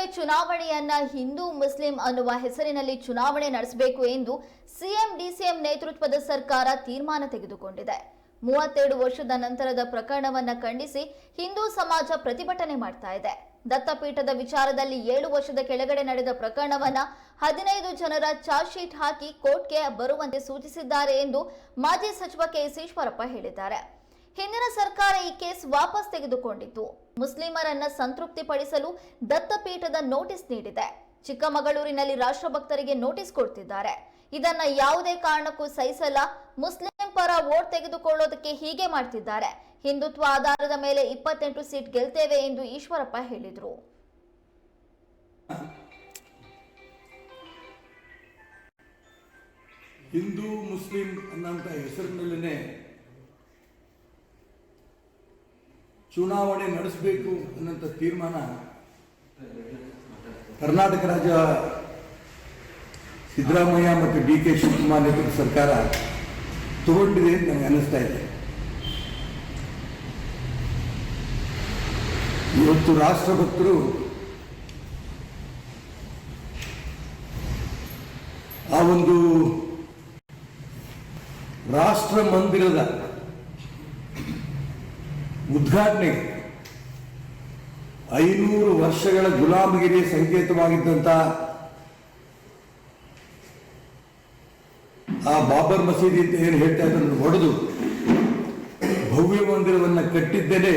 ಲೋಕಸಭೆ ಚುನಾವಣೆಯನ್ನ Hindu, Muslim ಅನ್ನುವ ಹೆಸರಿನಲ್ಲಿ ಚುನಾವಣೆ ನಡೆಸಬೇಕು ಎಂದು ಸಿಎಂ, ಡಿಸಿಎಂ ನೇತೃತ್ವದ ಸರ್ಕಾರ ತೀರ್ಮಾನ ತೆಗೆದುಕೊಂಡಿದೆ. ಮೂವತ್ತೆರಡು ವರ್ಷದ ನಂತರದ ಪ್ರಕರಣವನ್ನ ಖಂಡಿಸಿ ಹಿಂದೂ ಸಮಾಜ ಪ್ರತಿಭಟನೆ ಮಾಡ್ತಾ ಇದೆ. ದತ್ತಪೀಠದ ವಿಚಾರದಲ್ಲಿ ಏಳು ವರ್ಷದ ಕೆಳಗಡೆ ನಡೆದ ಪ್ರಕರಣವನ್ನ ಹದಿನೈದು ಜನರ ಚಾರ್ಜ್ ಶೀಟ್ ಹಾಕಿ ಕೋರ್ಟ್ಗೆ ಬರುವಂತೆ ಸೂಚಿಸಿದ್ದಾರೆ ಎಂದು ಮಾಜಿ ಸಚಿವ ಕೆಎಸ್ ಈಶ್ವರಪ್ಪ ಹೇಳಿದ್ದಾರೆ. ಹಿಂದಿನ ಸರ್ಕಾರ ಈ ಕೇಸ್ ವಾಪಸ್ ತೆಗೆದುಕೊಂಡಿತ್ತು. ಮುಸ್ಲಿಮರನ್ನ ಸಂತೃಪ್ತಿಪಡಿಸಲು ದತ್ತಪೀಠದ ನೋಟಿಸ್ ನೀಡಿದೆ. ಚಿಕ್ಕಮಗಳೂರಿನಲ್ಲಿ ರಾಷ್ಟ್ರಭಕ್ತರಿಗೆ ನೋಟಿಸ್ ಕೊಡ್ತಿದ್ದಾರೆ. ಇದನ್ನ ಯಾವುದೇ ಕಾರಣಕ್ಕೂ ಸಹಿಸಲ್ಲ. ಮುಸ್ಲಿಂ ಪರ ವೋಟ್ ತೆಗೆದುಕೊಳ್ಳೋದಕ್ಕೆ ಹೀಗೆ ಮಾಡ್ತಿದ್ದಾರೆ. ಹಿಂದುತ್ವ ಆಧಾರದ ಮೇಲೆ ಇಪ್ಪತ್ತೆಂಟು ಸೀಟ್ ಗೆಲ್ತೇವೆ ಎಂದು ಈಶ್ವರಪ್ಪ ಹೇಳಿದರು. ಹಿಂದೂ ಮುಸ್ಲಿಂ ಅನ್ನೋ ಹೆಸರಿನಲ್ಲೇ ಚುನಾವಣೆ ನಡೆಸಬೇಕು ಅನ್ನೋಂಥ ತೀರ್ಮಾನ ಕರ್ನಾಟಕ ರಾಜ್ಯ ಸಿದ್ದರಾಮಯ್ಯ ಮತ್ತು ಡಿ ಕೆ ಶಿವಕುಮಾರ್ ನೇತೃತ್ವದ ಸರ್ಕಾರ ತಗೊಂಡಿದೆ ಅಂತ ನನಗೆ ಅನ್ನಿಸ್ತಾ ಇದೆ. ಇವತ್ತು ರಾಷ್ಟ್ರಭಕ್ತರು ಆ ಒಂದು ರಾಷ್ಟ್ರ ಮಂದಿರದ ಉದ್ಘಾಟನೆ. ಐನೂರು ವರ್ಷಗಳ ಗುಲಾಮಗಿರಿ ಸಂಕೇತವಾಗಿದ್ದಂಥ ಆ ಬಾಬರ್ ಮಸೀದಿ ಅಂತ ಏನು ಹೇಳ್ತಾ ಇದ್ರು ಹೊಡೆದು ಭವ್ಯ ಮಂದಿರವನ್ನು ಕಟ್ಟಿದ್ದೇನೆ.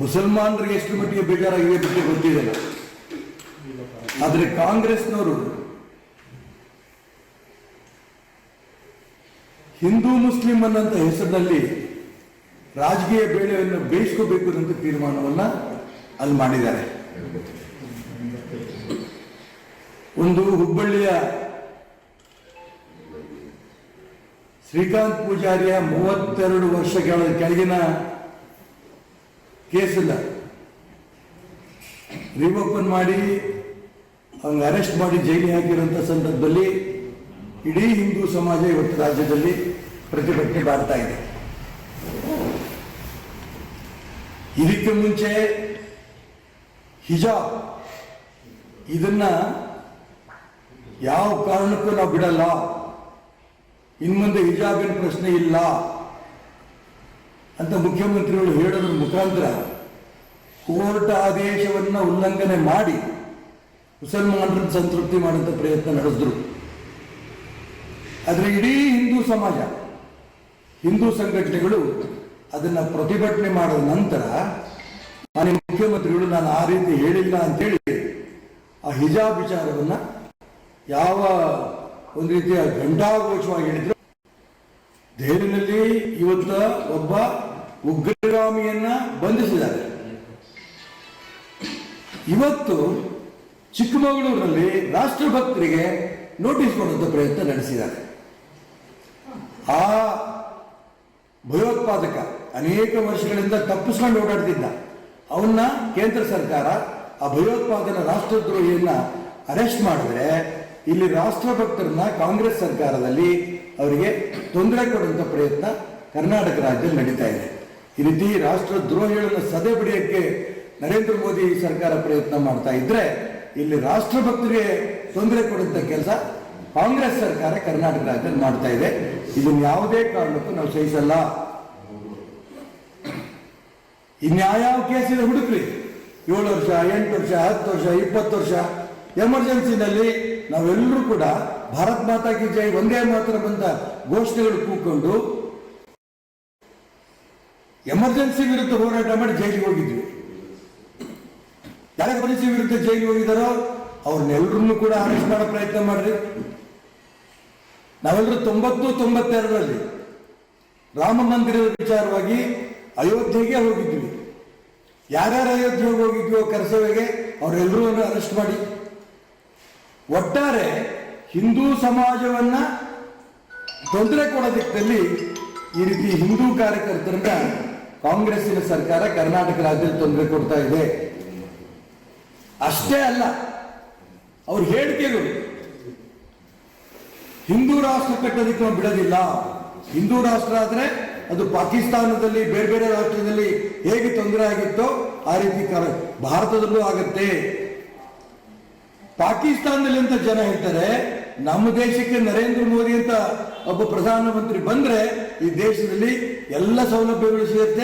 ಮುಸಲ್ಮಾನರಿಗೆ ಎಷ್ಟು ಮಟ್ಟಿಗೆ ಬೇಜಾರಾಗಿದೆ ಬಗ್ಗೆ ಗೊತ್ತಿದೆ ಆದರೆ ಕಾಂಗ್ರೆಸ್ನವರು ಹಿಂದೂ ಮುಸ್ಲಿಂ ಅನ್ನಂತ ಹೆಸರಿನಲ್ಲಿ ರಾಜಕೀಯ ಬೇಳೆಯನ್ನು ಬೇಯಿಸ್ಕೋಬೇಕು ಅಂತ ತೀರ್ಮಾನವನ್ನ ಅಲ್ಲಿ ಮಾಡಿದ್ದಾರೆ. ಒಂದು ಹುಬ್ಬಳ್ಳಿಯ ಶ್ರೀಕಾಂತ್ ಪೂಜಾರಿಯ ಮೂವತ್ತೆರಡು ವರ್ಷಗಳ ಕೆಳಗಿನ ಕೇಸಲ್ಲ ರಿಓಪನ್ ಮಾಡಿ ಅವ್ನಿಗೆ ಅರೆಸ್ಟ್ ಮಾಡಿ ಜೈಲಿಗೆ ಹಾಕಿರೋಂಥ ಸಂದರ್ಭದಲ್ಲಿ ಇಡೀ ಹಿಂದೂ ಸಮಾಜ ಇವತ್ತು ರಾಜ್ಯದಲ್ಲಿ ಪ್ರತಿಭಟನೆ ಬರ್ತಾ ಇದೆ. ಇದಕ್ಕೆ ಮುಂಚೆ ಹಿಜಾಬ್, ಇದನ್ನ ಯಾವ ಕಾರಣಕ್ಕೂ ನಾವು ಬಿಡಲ್ಲ. ಇನ್ಮುಂದೆ ಹಿಜಾಬಿನ ಪ್ರಶ್ನೆ ಇಲ್ಲ ಅಂತ ಮುಖ್ಯಮಂತ್ರಿಗಳು ಹೇಳೋದ್ರ ಮುಖಾಂತರ ಕೋರ್ಟ್ ಆದೇಶವನ್ನ ಉಲ್ಲಂಘನೆ ಮಾಡಿ ಮುಸಲ್ಮಾನರನ್ನು ಸಂತೃಪ್ತಿ ಮಾಡುವಂಥ ಪ್ರಯತ್ನ ನಡೆಸಿದ್ರು. ಆದರೆ ಇಡೀ ಹಿಂದೂ ಸಮಾಜ ಹಿಂದೂ ಸಂಘಟನೆಗಳು ಅದನ್ನ ಪ್ರತಿಭಟನೆ ಮಾಡಿದ ನಂತರ ಮಾನ್ಯ ಮುಖ್ಯಮಂತ್ರಿಗಳು ನಾನು ಆ ರೀತಿ ಹೇಳಿಲ್ಲ ಅಂತೇಳಿ ಆ ಹಿಜಾಬ್ ವಿಚಾರವನ್ನ ಯಾವ ಒಂದು ರೀತಿಯ ಘಂಟಾಘೋಷವಾಗಿ ಹೇಳಿದ್ರು. ದೆಹಲಿನಲ್ಲಿ ಇವತ್ತು ಒಬ್ಬ ಉಗ್ರಗಾಮಿಯನ್ನ ಬಂಧಿಸಿದ್ದಾರೆ. ಇವತ್ತು ಚಿಕ್ಕಮಗಳೂರಿನಲ್ಲಿ ರಾಷ್ಟ್ರಭಕ್ತರಿಗೆ ನೋಟಿಸ್ ಕೊಡುವಂಥ ಪ್ರಯತ್ನ ನಡೆಸಿದ್ದಾರೆ. ಆ ಭಯೋತ್ಪಾದಕ ಅನೇಕ ವರ್ಷಗಳಿಂದ ತಪ್ಪಿಸ್ಕೊಂಡು ಓಡಾಡ್ತಿದ್ದ. ಅವನ್ನ ಕೇಂದ್ರ ಸರ್ಕಾರ ಆ ಭಯೋತ್ಪಾದನ ರಾಷ್ಟ್ರದ್ರೋಹಿಯನ್ನ ಅರೆಸ್ಟ್ ಮಾಡಿದ್ರೆ ಇಲ್ಲಿ ರಾಷ್ಟ್ರಭಕ್ತರನ್ನ ಕಾಂಗ್ರೆಸ್ ಸರ್ಕಾರದಲ್ಲಿ ಅವರಿಗೆ ತೊಂದರೆ ಕೊಡುವಂಥ ಪ್ರಯತ್ನ ಕರ್ನಾಟಕ ರಾಜ್ಯದಲ್ಲಿ ನಡೀತಾ ಇದೆ. ಈ ರೀತಿ ರಾಷ್ಟ್ರದ್ರೋಹಿಗಳನ್ನು ಸದೆ ಬಿಡಿಯಕ್ಕೆ ನರೇಂದ್ರ ಮೋದಿ ಸರ್ಕಾರ ಪ್ರಯತ್ನ ಮಾಡ್ತಾ ಇದ್ರೆ ಇಲ್ಲಿ ರಾಷ್ಟ್ರಭಕ್ತರಿಗೆ ತೊಂದರೆ ಕೊಡುವಂಥ ಕೆಲಸ ಕಾಂಗ್ರೆಸ್ ಸರ್ಕಾರ ಕರ್ನಾಟಕ ರಾಜ್ಯದಲ್ಲಿ ಮಾಡ್ತಾ ಇದೆ. ಇದನ್ನ ಯಾವುದೇ ಕಾರಣಕ್ಕೂ ನಾವು ಸಹಿಸಲ್ಲ. ಇನ್ಯಾವ್ಯಾವ ಕೇಸ್ ಇದೆ ಹುಡುಕ್ರಿ. ಏಳು ವರ್ಷ, ಎಂಟು ವರ್ಷ, ಹತ್ತು ವರ್ಷ, ಇಪ್ಪತ್ತು ವರ್ಷ. ಎಮರ್ಜೆನ್ಸಿನಲ್ಲಿ ನಾವೆಲ್ಲರೂ ಕೂಡ ಭಾರತ್ ಮಾತಾ ಕಿ ಜೈ ಒಂದೇ ಮಾತ್ರ ಬಂದ ಘೋಷಣೆಗಳು ಕೂಕೊಂಡು ಎಮರ್ಜೆನ್ಸಿ ವಿರುದ್ಧ ಹೋರಾಟ ಮಾಡಿ ಜೈಲಿಗೆ ಹೋಗಿದ್ವಿ. ಯಾರ ಪರಿಸ್ಥಿತಿ ವಿರುದ್ಧ ಜೈಲಿಗೆ ಹೋಗಿದಾರೋ ಅವ್ರನ್ನೆಲ್ಲರನ್ನೂ ಕೂಡ ಅರೆಸ್ಟ್ ಮಾಡೋ ಪ್ರಯತ್ನ ಮಾಡ್ರಿ. ನಾವೆಲ್ಲರೂ ತೊಂಬತ್ತು, ತೊಂಬತ್ತೆರಡರಲ್ಲಿ ರಾಮ ಮಂದಿರದ ವಿಚಾರವಾಗಿ ಅಯೋಧ್ಯೆಗೆ ಹೋಗಿದ್ವಿ. ಯಾರ್ಯಾರು ಅಯೋಧ್ಯೆಗೆ ಹೋಗಿದ್ವೋ ಕರಸವೆಗೆ ಅವರೆಲ್ಲರೂ ಅರೆಸ್ಟ್ ಮಾಡಿ. ಒಟ್ಟಾರೆ ಹಿಂದೂ ಸಮಾಜವನ್ನ ತೊಂದರೆ ಕೊಡೋ ದಿಕ್ಕಲ್ಲಿ ಈ ರೀತಿ ಹಿಂದೂ ಕಾರ್ಯಕರ್ತರನ್ನ ಕಾಂಗ್ರೆಸ್ಸಿನ ಸರ್ಕಾರ ಕರ್ನಾಟಕ ರಾಜ್ಯದಲ್ಲಿ ತೊಂದರೆ ಕೊಡ್ತಾ ಇದೆ. ಅಷ್ಟೇ ಅಲ್ಲ, ಅವ್ರ ಹೇಳಿಕೆಗಳು ಹಿಂದೂ ರಾಷ್ಟ್ರ ಕಟ್ಟೋದಕ್ಕೆ ನಾವು ಬಿಡೋದಿಲ್ಲ. ಹಿಂದೂ ರಾಷ್ಟ್ರ ಆದರೆ ಅದು ಪಾಕಿಸ್ತಾನದಲ್ಲಿ, ಬೇರೆ ಬೇರೆ ರಾಷ್ಟ್ರದಲ್ಲಿ ಹೇಗೆ ತೊಂದರೆ ಆಗಿತ್ತೋ ಆ ರೀತಿ ಭಾರತದಲ್ಲೂ ಆಗುತ್ತೆ. ಪಾಕಿಸ್ತಾನದಲ್ಲಿ ಅಂತ ಜನ ಹೇಳ್ತಾರೆ, ನಮ್ಮ ದೇಶಕ್ಕೆ ನರೇಂದ್ರ ಮೋದಿ ಅಂತ ಒಬ್ಬ ಪ್ರಧಾನಮಂತ್ರಿ ಬಂದ್ರೆ ಈ ದೇಶದಲ್ಲಿ ಎಲ್ಲ ಸೌಲಭ್ಯಗಳು ಸಿಗುತ್ತೆ